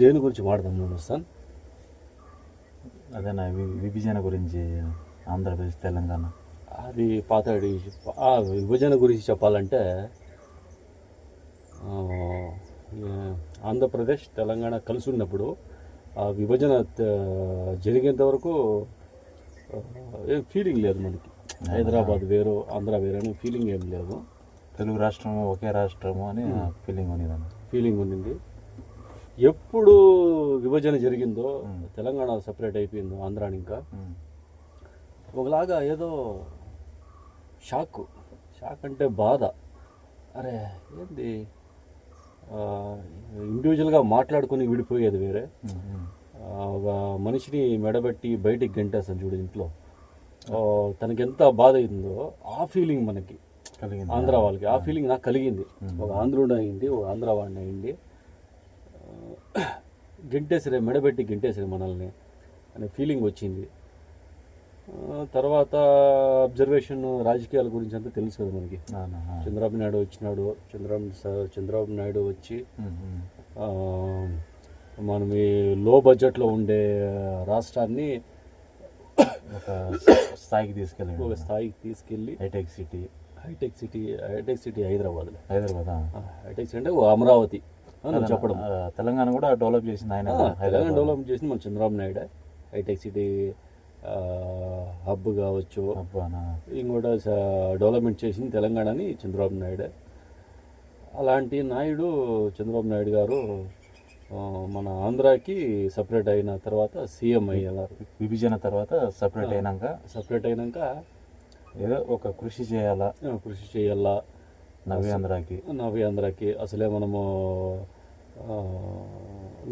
దేని గురించి మాట్లాడదాం వస్తాను. అదేనా విభజన గురించి ఆంధ్రప్రదేశ్ తెలంగాణ? అది పాతాడి ఆ విభజన గురించి చెప్పాలంటే ఆంధ్రప్రదేశ్ తెలంగాణ కలిసి ఉన్నప్పుడు ఆ విభజన జరిగేంత వరకు ఏం ఫీలింగ్ లేదు మనకి. హైదరాబాద్ వేరు ఆంధ్ర వేరు అనే ఫీలింగ్ ఏం లేదు. తెలుగు రాష్ట్రము ఒకే రాష్ట్రము అని ఫీలింగ్ ఉండేదాన్ని ఫీలింగ్ ఉండింది ఎప్పుడు విభజన జరిగిందో తెలంగాణ సపరేట్ అయిపోయిందో ఆంధ్రాని ఇంకా. ఒకలాగా ఏదో షాక్ షాక్ అంటే బాధ. అరే ఏంది? ఇండివిజువల్గా మాట్లాడుకొని విడిపోయేది వేరే. ఒక మనిషిని మెడబెట్టి బయటికి గంటేస్తాను చూడు ఇంట్లో. ఆ, తనకి ఎంత బాధ అయిందో ఆ ఫీలింగ్ మనకి ఆంధ్ర వాళ్ళకి. ఆ ఫీలింగ్ నాకు కలిగింది. ఒక ఆంధ్రుడు అయింది ఒక ఆంధ్ర వాడిని అయింది గెంటేసిరే మెడబెట్టి గెంటేసిరే మనల్ని అనే ఫీలింగ్ వచ్చింది. తర్వాత అబ్జర్వేషన్ రాజకీయాల గురించి అంతా తెలుసు కదా మనకి. చంద్రబాబు నాయుడు వచ్చినాడు చంద్రబాబు చంద్రబాబు నాయుడు వచ్చి మనం ఈ లో బడ్జెట్లో ఉండే రాష్ట్రాన్ని ఒక స్థాయికి తీసుకెళ్ళండి. ఒక స్థాయికి తీసుకెళ్ళి hitech city. Hitech city hitech city హైదరాబాద్లో. హైదరాబాద్. ఆ, హైటెక్ సిటీ అంటే ఓ అమరావతి. చెప్పడం తెలంగాణ కూడా డెవలప్ చేసింది ఆయన తెలంగాణ డెవలప్ చేసింది మన Chandrababu Naidu. Hitech city hub కావచ్చు. ఇంకోటి డెవలప్మెంట్ చేసింది తెలంగాణని చంద్రబాబు నాయుడు. అలాంటి నాయుడు చంద్రబాబు నాయుడు గారు మన ఆంధ్రాకి సపరేట్ అయిన తర్వాత సీఎం అయ్యారు. విభజన తర్వాత సపరేట్ అయినాక సపరేట్ అయినాక ఏదో ఒక కృషి చేయాలా? కృషి చేయాలా? నవ్యాంధ్రాకి నవ్యాంధ్రకి అసలే మనము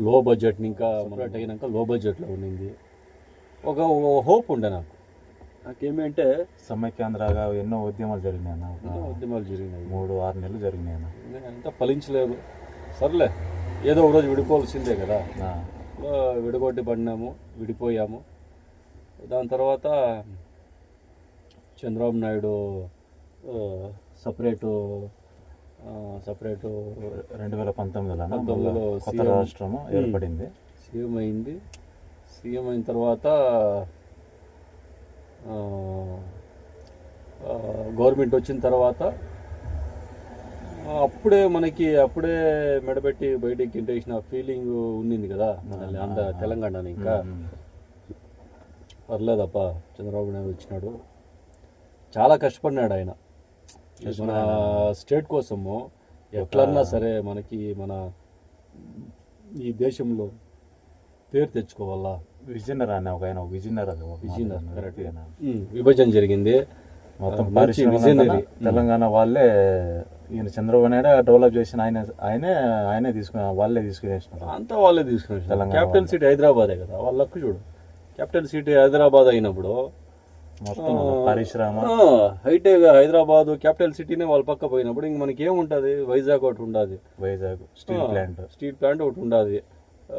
లో బడ్జెట్ని ఇంకా సపరేట్ అయినాక లో బడ్జెట్లో ఉండింది ఒక హోప్ ఉండే నాకు. నాకేమంటే సమైక్యాంధ్రగా ఎన్నో ఉద్యమాలు జరిగినాయి అన్న. ఎన్నో ఉద్యమాలు జరిగినాయి. మూడు ఆరు నెలలు జరిగినాయి అన్న. అంతా ఫలించలేదు. సర్లే ఏదో ఒక రోజు విడిపోవాల్సిందే కదా. విడగొట్టి పడినాము విడిపోయాము. దాని తర్వాత చంద్రబాబు నాయుడు సపరేటు సపరేటు రెండు వేల పంతొమ్మిదిలో కొత్త సీఎం రాష్ట్రము ఏర్పడింది. సీఎం అయింది. సీఎం అయిన తర్వాత గవర్నమెంట్ వచ్చిన తర్వాత అప్పుడే మనకి అప్పుడే మెడబెట్టి బయటికి గింటేసిన ఫీలింగ్ ఉండింది కదా మనల్ని ఆంధ్ర తెలంగాణని ఇంకా. పర్లేదప్ప చంద్రబాబు నాయుడు వచ్చినాడు. చాలా కష్టపడినాడు ఆయన. మన స్టేట్ కోసము ఎట్లన్నా సరే మనకి మన ఈ దేశంలో పేరు తెచ్చుకోవాలా? విజనర్ అన్న ఒక ఆయన correct. ఈయన. ఉమ్, విభజన జరిగింది. మొత్తం పరిశ్రమ తెలంగాణ వాళ్ళే ఈయన చంద్రబాబు నాయుడు డెవలప్ చేసిన ఆయన ఆయనే ఆయనే తీసుకుని వాళ్ళే తీసుకునేసినారు అంతా వాళ్ళే తీసుకున్నారు తెలంగాణ క్యాపిటల్ సిటీ హైదరాబాదే కదా వాళ్ళ లక్కు చూడు. క్యాపిటల్ సిటీ హైదరాబాద్ అయినప్పుడు పరిశ్రమ. హైటెక్ హైదరాబాద్ క్యాపిటల్ సిటీనే వాళ్ళ పక్క పోయినప్పుడు ఇంక మనకి ఏముంటుంది? వైజాగ్ ఒకటి ఉండదు. Vizag steel plant. Steel plant ఒకటి ఉండదు.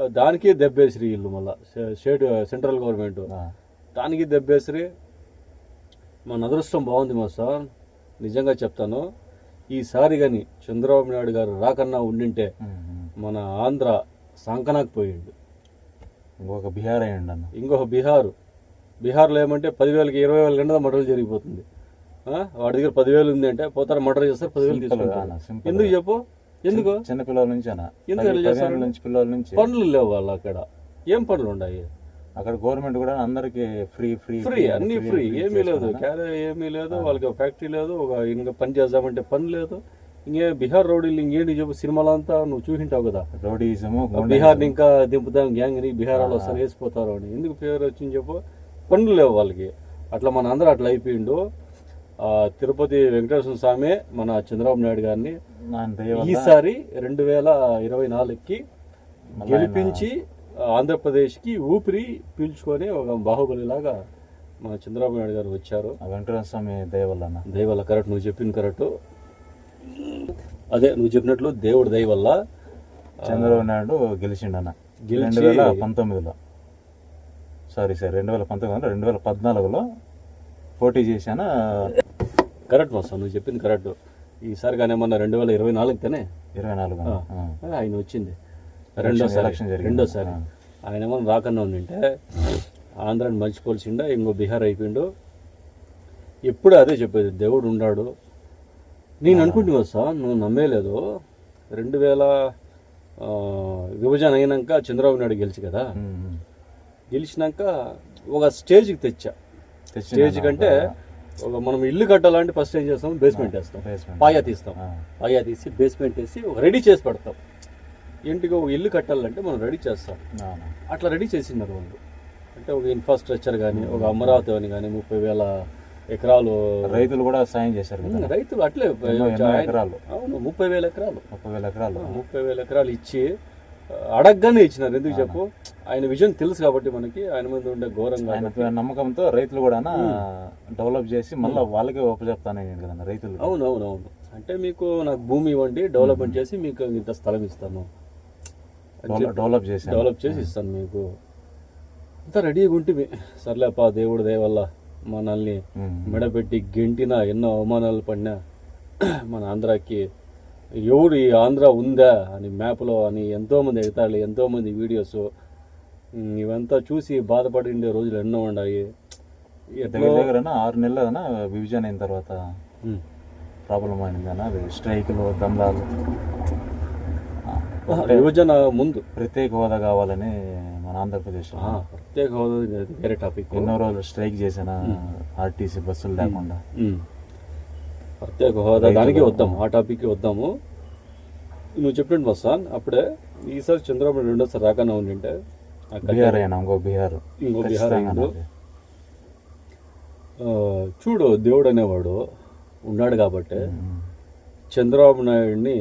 దానికి దెబ్బేసిరి ఇల్లు మళ్ళా. State- state central government. దానికి దెబ్బేసిరి. మన అదృష్టం బాగుంది మా సార్. నిజంగా చెప్తాను. ఈసారి కానీ చంద్రబాబు నాయుడు గారు రాకన్నా ఉండింటే మన ఆంధ్ర సంకనాకు పోయిండు. ఇంకొక బీహార్ అయ్యండి అన్న ఇంకొక బీహార్. బీహార్లో ఏమంటే పదివేలకి ఇరవై వేల గంటల మర్డర్లు జరిగిపోతుంది. ఆ? వాడి దగ్గర పదివేలు ఉంది అంటే పోతారు మర్డర్ చేస్తారు పదివేలు తీసుకుంటారు. ఎందుకు చెప్పు? ఎందుకు? చిన్న పిల్లల నుంచి ఎందుకు నుంచి పిల్లల నుంచి. పనులు లేవు వాళ్ళు అక్కడ. ఏం పనులు ఉన్నాయి? అక్కడ గవర్నమెంట్ కూడా అందరికి ఫ్రీ ఫ్రీ ఫ్రీ అన్ని ఫ్రీ ఏమీ లేదు. క్యారే ఏమీ లేదు వాళ్ళకి ఫ్యాక్టరీ లేదు ఒక ఇంకా పని చేద్దామంటే పని లేదు. ఇంకే బీహార్ రౌడీలు ఇంకేంటి చెప్పు? సినిమాలు అంతా నువ్వు చూసింటావు కదా. రౌడీజము బీహార్ని ఇంకా దింపుదాం గ్యాంగ్ని బీహార్ వాళ్ళు వస్తారు వేసిపోతారు అని. ఎందుకు పేరు వచ్చింది చెప్పు? పనులు లేవు వాళ్ళకి. అట్లా మన అందరూ అట్లా అయిపోయిండు. తిరుపతి వెంకటేశ్వర స్వామి మన చంద్రబాబు నాయుడు గారిని ఈసారి రెండు వేల ఇరవై నాలుగుకి గెలిపించి ఆంధ్రప్రదేశ్కి ఊపిరి పీల్చుకొని ఒక బాహుబలిలాగా మన చంద్రబాబు నాయుడు గారు వచ్చారు. ఆ వెంకటేశ్వర స్వామి దయ వల్ల అన్న. దయ వల్ల కరెక్ట్ నువ్వు చెప్పిన కరెక్ట్. అదే నువ్వు చెప్పినట్లు దేవుడి దయ వల్ల చంద్రబాబు నాయుడు గెలిచిండన్న. గెలిచి- పంతొమ్మిదిలో. సారీ సార్ రెండు వేల పంతొమ్మిది రెండు వేల పద్నాలుగులో పోటీ చేశాను? కరెక్ట్ మస్తా నువ్వు చెప్పింది కరెక్ట్. ఈసారి కానీ ఏమన్నా రెండు వేల ఇరవై నాలుగుతేనే ఇరవై నాలుగు ఆయన వచ్చింది. రెండోసారి ఎలక్షన్ జరిగింది. రెండోసారి. ఆయన ఏమో రాకన్నా ఉండింటే ఆంధ్రాని మర్చిపోల్సిండా ఇంకో బీహార్ అయిపోయిండు. ఎప్పుడు అదే చెప్పేది దేవుడు ఉన్నాడు నేను అనుకుంటున్నా సార్ నువ్వు నమ్మేలేదు. రెండు వేల విభజన అయినాక చంద్రబాబు నాయుడు గెలిచి కదా. గెలిచినాక ఒక స్టేజ్కి తెచ్చా. స్టేజ్ కంటే ఒక మనం ఇల్లు కట్టాలంటే ఫస్ట్ ఏం చేస్తాం? బేస్మెంట్ వేస్తాం. పాయా తీస్తాం. పాయా తీసి బేస్మెంట్ వేసి ఒక రెడీ చేసి పెడతాం. ఇంటికి ఒక ఇల్లు కట్టాలంటే మనం రెడీ చేస్తాం. అట్లా రెడీ చేసినారు వాళ్ళు. అంటే ఒక ఇన్ఫ్రాస్ట్రక్చర్ కానీ ఒక అమరావతి అని కానీ ముప్పై వేల ఎకరాలు రైతులు కూడా సాయం చేశారు రైతులు అట్లే ఎకరాలు. అవును ముప్పై వేల ఎకరాలు. ముప్పై వేల ఎకరాలు. ముప్పై వేల ఎకరాలు ఇచ్చి అడగగానే ఇచ్చినారు. ఎందుకు చెప్పు? ఆయన విజన్ తెలుసు కాబట్టి మనకి ఆయన మీద ఉండే ఘోరంగా నమ్మకంతో రైతులు కూడా డెవలప్ చేసి మళ్ళీ వాళ్ళకే ఒప్పచెప్తాను కదా రైతులు. అవును అవును అవును అంటే మీకు నాకు భూమి ఇవ్వండి డెవలప్మెంట్ చేసి మీకు ఇంత స్థలం ఇస్తాను. డెవలప్- చేశాను. డెవలప్ చేసి ఇస్తాను మీకు. అంతా రెడీగా ఉంటుంది సర్లేపా దేవుడి దయ వల్ల మనల్ని. మెడపెట్టి గెంటినా ఎన్నో అవమానాలు పడినా మన ఆంధ్రాకి ఎవరు ఈ ఆంధ్ర ఉందా అని మ్యాప్లో అని ఎంతోమంది ఎడతాళ్ళు ఎంతోమంది వీడియోస్. ఇవంతా చూసి బాధపడిండే రోజులు ఎన్నో ఉన్నాయి. దగ్గర దగ్గర ఆరు నెలలనా విభజన అయిన తర్వాత. ప్రాబ్లం అయిందన్న అది స్ట్రైకులు దందాలు. ఆ, విభజన ముందు. ప్రత్యేక హోదా కావాలని మన ఆంధ్రప్రదేశ్ ప్రత్యేక హోదా వేరే టాపిక్. ఎన్నో రోజులు స్ట్రైక్ చేసిన ఆర్టీసీ బస్సులు లేకుండా. ప్రత్యేక హోదా. దానికి వద్దాం ఆ టాపిక్కి వద్దాము. నువ్వు చెప్పినట్టు వస్తాను. అప్పుడే ఈసారి చంద్రబాబు రెండోసారి రాకనే ఉండింటే బీహార్ ఇంకో బీహార్. ఇంకో బీహార్ చూడు దేవుడు అనేవాడు ఉన్నాడు కాబట్టి. చంద్రబాబు నాయుడిని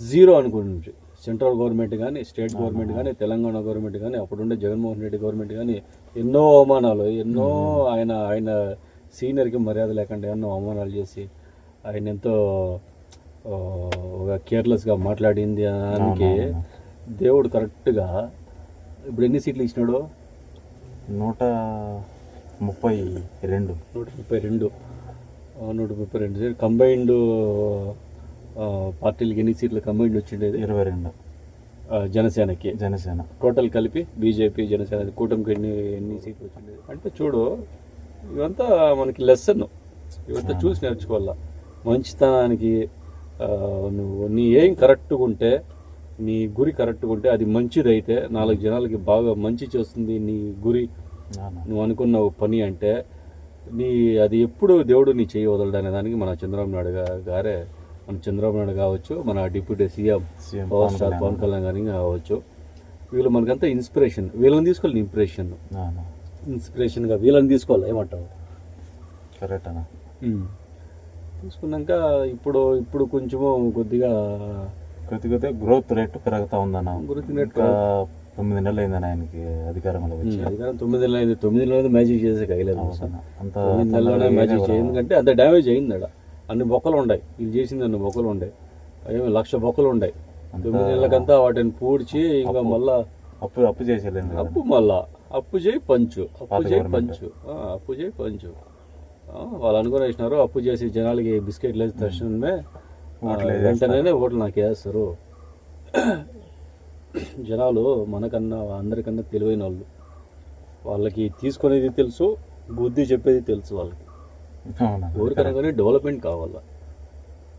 జీరో అనుకుంటుంది సెంట్రల్ గవర్నమెంట్ కానీ స్టేట్ గవర్నమెంట్ కానీ తెలంగాణ గవర్నమెంట్ కానీ అప్పుడుండే జగన్మోహన్ రెడ్డి గవర్నమెంట్ కానీ ఎన్నో అవమానాలు ఎన్నో ఆయన ఆయన సీనియర్కి మర్యాద లేకుండా ఎన్నో అవమానాలు చేసి ఆయన ఎంతో ఒక కేర్లెస్గా మాట్లాడింది దానికి దేవుడు కరెక్ట్గా ఇప్పుడు ఎన్ని సీట్లు ఇచ్చినాడు? నూట ముప్పై రెండు. నూట ముప్పై రెండు. నూట ముప్పై రెండు సీట్లు. కంబైన్డ్ పార్టీలకి ఎన్ని సీట్లు కంబైన్డ్ వచ్చిండేది ఇరవై రెండు. జనసేనకి. జనసేన. టోటల్ కలిపి బీజేపీ జనసేన కూటమికి ఎన్ని ఎన్ని సీట్లు వచ్చిండేది అంటే చూడు ఇవంతా మనకి లెసన్ ఇవంతా చూసి నేర్చుకోవాలా మంచితనానికి నువ్వు నీ ఏం కరెక్ట్గా ఉంటే నీ గురి కరెక్ట్గా ఉంటే అది మంచిదైతే నాలుగు జనాలకి బాగా మంచి చేస్తుంది నీ గురి. నువ్వు అనుకున్న పని అంటే నీ అది ఎప్పుడు దేవుడు నీ చేయి వదలడు అనే దానికి మన చంద్రబాబు నాయుడు గారే మన చంద్రబాబు నాయుడు కావచ్చు మన deputy CM power Pawan star. Pawan Kalyan గారి కావచ్చు వీళ్ళు మనకంతా ఇన్స్పిరేషన్ వీళ్ళని తీసుకోవాలి ఇంప్రెషన్. ఇన్స్పిరేషన్గా వీళ్ళని తీసుకోవాలి? ఏమంటావు? కరెక్ట్ అన్న తీసుకున్నాక ఇప్పుడు ఇప్పుడు కొంచెము కొద్దిగా కొద్ది కొద్దిగా గ్రోత్ రేట్ పెరుగుతా ఉందన్న. Rate ఇంకా తొమ్మిది నెలలు అయిందన్న ఆయనకి అధికారంలో వచ్చి. అధికారం తొమ్మిది నెలలు అయింది తొమ్మిది నెలలు మ్యాజిక్ చేసే కైలేదు. అంత నెలలోనే మ్యాజిక్ ఎందుకంటే అంత డ్యామేజ్ అయింది అక్కడ అన్ని బొక్కలు ఉన్నాయి వీళ్ళు చేసింది అన్ని బొక్కలు ఉన్నాయి ఏమి లక్ష బొక్కలు ఉన్నాయి తొమ్మిది నెలలకంతా వాటిని పూడ్చి ఇంకా మళ్ళా అప్పు అప్పు కదా. అప్పు మళ్ళా. అప్పు చేయి పంచు. అప్పు చేయి. పంచు. అప్పు చేయి పంచు. వాళ్ళు అనుకుని వేసినారు అప్పు చేసి జనాలకి బిస్కెట్లు వేసి తక్షణమే వెంటనే ఓట్లు నాకు వేస్తారు. జనాలు మనకన్నా అందరికన్నా తెలివైన వాళ్ళు. వాళ్ళకి తీసుకునేది తెలుసు బుద్ధి చెప్పేది తెలుసు వాళ్ళకి. ఎవరికైనా కానీ డెవలప్మెంట్ కావాలా?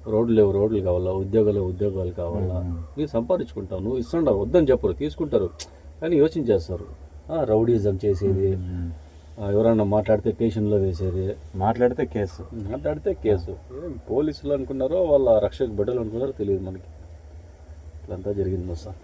రోడ్లు లేవు రోడ్లు కావాలా? ఉద్యోగాలు ఉద్యోగాలు కావాలా? నువ్వు సంపాదించుకుంటావు నువ్వు ఇస్తుండవు వద్దని చెప్పరు తీసుకుంటారు. కానీ యోచన చేస్తారు ఆ, రౌడీజం చేసేది. ఎవరన్నా మాట్లాడితే స్టేషన్లో వేసేది. మాట్లాడితే కేసు. మాట్లాడితే కేసు. ఏం పోలీసులు అనుకున్నారో వాళ్ళ రక్షక బిడ్డలు అనుకున్నారో తెలియదు మనకి. ఇట్లంతా జరిగింది సార్